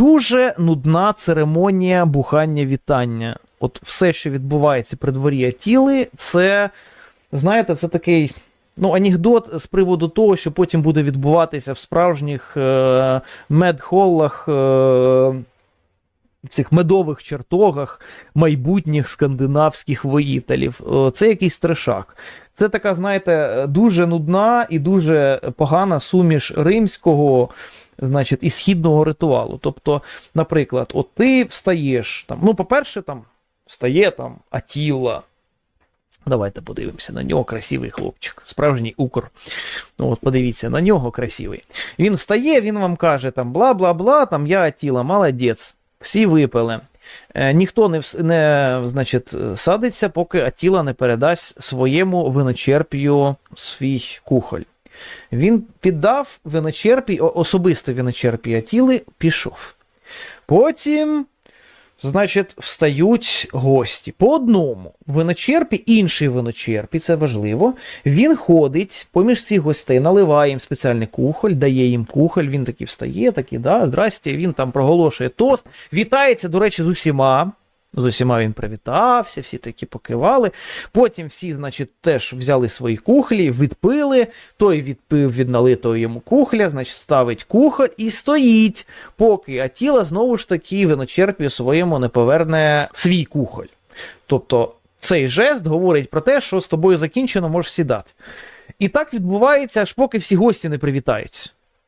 Дуже нудна церемонія бухання вітання. От все, що відбувається при дворі Атіли, це, знаєте, це такий. Ну, анекдот з приводу того, що потім буде відбуватися в справжніх е, медхоллах, е, цих медових чертогах майбутніх скандинавських воїтелів. Е, Це якийсь трешак. Це така, знаєте, дуже нудна і дуже погана суміш римського, значить, і східного ритуалу. Тобто, наприклад, от ти встаєш там, ну, по-перше, там встає там Атіла. Давайте подивимося на нього красивий хлопчик, справжній укр. Ну, от подивіться, на нього красивий. Він встає, він вам каже там бла-бла-бла, там я Атіла, молодець. Всі випили. Е, ніхто не, не значить, садиться, поки Атіла не передасть своєму виночерпію свій кухоль. Він піддав виночерпій, особисто виночерпій Атіли, пішов. Потім, значить, встають гості. По одному виночерпі, інший виночерпі, це важливо. Він ходить поміж цих гостей, наливає їм спеціальний кухоль, дає їм кухоль, він такий встає, такий, да, здрасте, він там проголошує тост, вітається, до речі, з усіма. З усіма він привітався, всі такі покивали. Потім всі, значить, теж взяли свої кухлі, відпили. Той відпив від налитого йому кухля, значить, ставить кухоль і стоїть, поки Атіла знову ж таки виночерпію своєму не поверне свій кухоль. Тобто цей жест говорить про те, що з тобою закінчено, можеш сідати. І так відбувається, аж поки всі гості не привітаються.